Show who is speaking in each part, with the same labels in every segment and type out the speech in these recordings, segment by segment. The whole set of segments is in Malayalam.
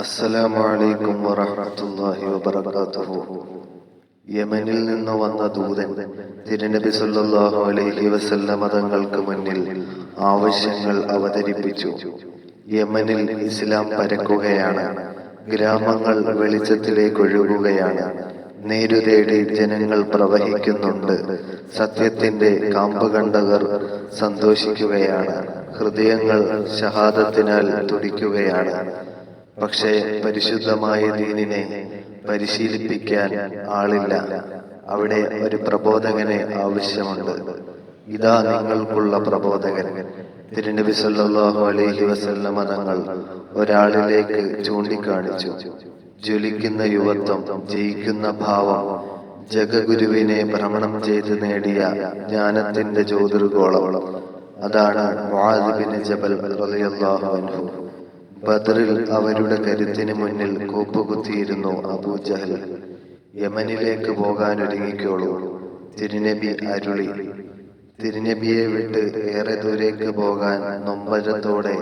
Speaker 1: അസ്സലാമു അലൈക്കും വറഹ്മത്തുള്ളാഹി വബറകാതുഹു. യമനിൽ നിന്ന് വന്ന ദൂതൻ തിരുനബി സല്ലല്ലാഹു അലൈഹി വസല്ലമ തങ്ങൾക്ക് മുന്നിൽ ആവശ്യങ്ങൾ അവതരിപ്പിച്ചു. യമനിൽ ഇസ്ലാം പരക്കുകയാണ്. ഗ്രാമങ്ങൾ വെളിച്ചത്തിലേക്ക് ഒഴുകുകയാണ്. നേരുതേടി ജനങ്ങൾ പ്രവഹിക്കുന്നുണ്ട്. സത്യത്തിന്റെ കാമ്പ് കണ്ടകർ സന്തോഷിക്കുകയാണ്. ഹൃദയങ്ങൾ ഷഹാദത്തിനാൽ തുടിക്കുകയാണ്. പക്ഷേ പരിശുദ്ധമായ ദീനിനെ പരിശീലിപ്പിക്കാൻ ആളില്ല. അവിടെ ഒരു പ്രബോധകനെ ആവശ്യമുണ്ട്. ഇതാ നിങ്ങൾക്കുള്ള പ്രബോധകൻ. തിരുനബി സല്ലാഹു അലൈഹി വസല്ലമ തങ്ങൾ ഒരാളിലേക്ക് ചൂണ്ടിക്കാണിച്ചു. ജ്വലിക്കുന്ന യുവത്വം ജയിക്കുന്ന ഭാവം ജഗഗുരുവിനെ ഭ്രമണം ചെയ്ത് നേടിയ ജ്ഞാനത്തിന്റെ ജ്യോതിർഗോളം അതാണ് ജബൽ റളിയല്ലാഹു അൻഹു. ബദറിൽ അവരുടെ കരുത്തിന് മുന്നിൽ കൂപ്പുകുത്തിയിരുന്നു അബൂജഹൽ യമനിലേക്ക് പോകാൻ ഒരുങ്ങിക്കോളൂ തിരുനബി അരുളി. തിരുനബിയെ വിട്ട് ഏറെ ദൂരേക്ക് പോകാൻ നൊമ്പരത്തോടെ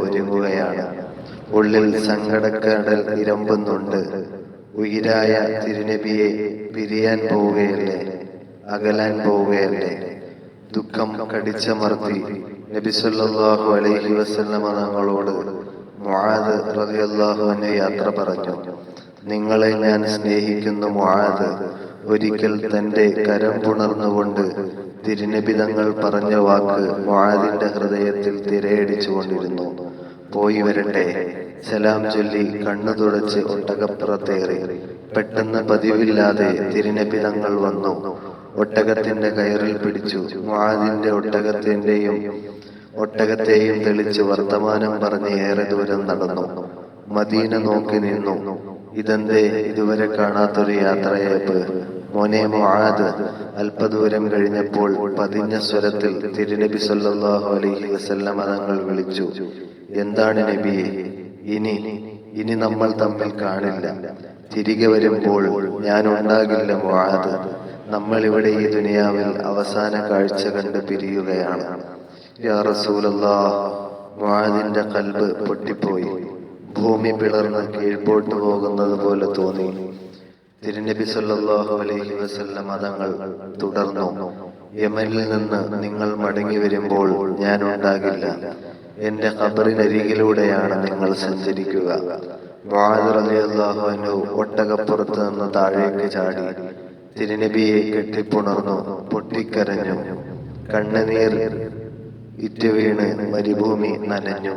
Speaker 1: ഒരുങ്ങുകയാണ്. ഉള്ളിൽ സങ്കടക്കടൽ ഇരമ്പുന്നുണ്ട്. ഉയിരായ തിരുനബിയെ പിരിയാൻ പോവുകയല്ലേ? അകലാൻ പോവുകയല്ലേ? ദുഃഖം കടിച്ചമർത്തി. നബി സല്ലല്ലാഹു അലൈഹി വസല്ലമ തങ്ങളോട് മുആദ് റളിയല്ലാഹു അൻഹു യാത്ര പറഞ്ഞു. നിങ്ങളെ ഞാൻ സ്നേഹിക്കുന്നു മുആദ്. ഒരിക്കൽ തന്റെ കരം പുണർന്നുകൊണ്ട് തിരുനബിതങ്ങൾ പറഞ്ഞ വാക്ക് മുആദിന്റെ ഹൃദയത്തിൽ തിരയടിച്ചുകൊണ്ടിരുന്നു. പോയി വരട്ടെ. സലാം ചൊല്ലി കണ്ണു തുടച്ച് ഒട്ടകപ്പുറത്തേറി. പെട്ടെന്ന് പതിവില്ലാതെ തിരുനബിതങ്ങൾ വന്നു. ഒട്ടകത്തിന്റെ കയറിൽ പിടിച്ചു. മുആദിന്റെ ഒട്ടകത്തിന്റെയും ഒട്ടകത്തെയും തെളിച്ച് വർത്തമാനം പറഞ്ഞ് ഏറെ ദൂരം നടന്നു. മദീന നോക്കി നിന്നു. ഇതെന്തേ? ഇതുവരെ കാണാത്തൊരു യാത്രയയപ്പ്. മോനെ മുആദ് അല്പദൂരം കഴിഞ്ഞപ്പോൾ പതിഞ്ഞ സ്വരത്തിൽ തിരുനബി സല്ലാഹു അലൈഹി വസല്ലമ തങ്ങൾ വിളിച്ചു. എന്താണ് നബിയെ ഇനി ഇനി നമ്മൾ തമ്മിൽ കാണില്ല. തിരികെ വരുമ്പോൾ ഞാൻ ഉണ്ടാകില്ല മുആദ്. നമ്മൾ ഇവിടെ ഈ ദുനിയാവിൽ അവസാന കാഴ്ച കണ്ട് പിരിയുകയാണ്. യാ കൽബ് പൊട്ടിപ്പോയി. ഭൂമി പിളർന്ന് കീഴ്പോട്ട് പോകുന്നത് പോലെ തോന്നി. തിരുനബി സല്ലാഹു അലൈഹി വസല്ലം മതങ്ങൾ തുടർന്നു. യമനിൽ നിന്ന് നിങ്ങൾ മടങ്ങി വരുമ്പോൾ ഞാൻ ഉണ്ടാകില്ല. എന്റെ ഖബറിനരികിലൂടെയാണ് നിങ്ങൾ സഞ്ചരിക്കുക. അൻഹു ഒട്ടകപ്പുറത്ത് നിന്ന് താഴേക്ക് ചാടി. തിരുനബിയെ കെട്ടിപ്പുണർന്നു പൊട്ടിക്കരഞ്ഞു. കണ്ണുനീർ ഇറ്റുവീണ് മരുഭൂമി നനഞ്ഞു.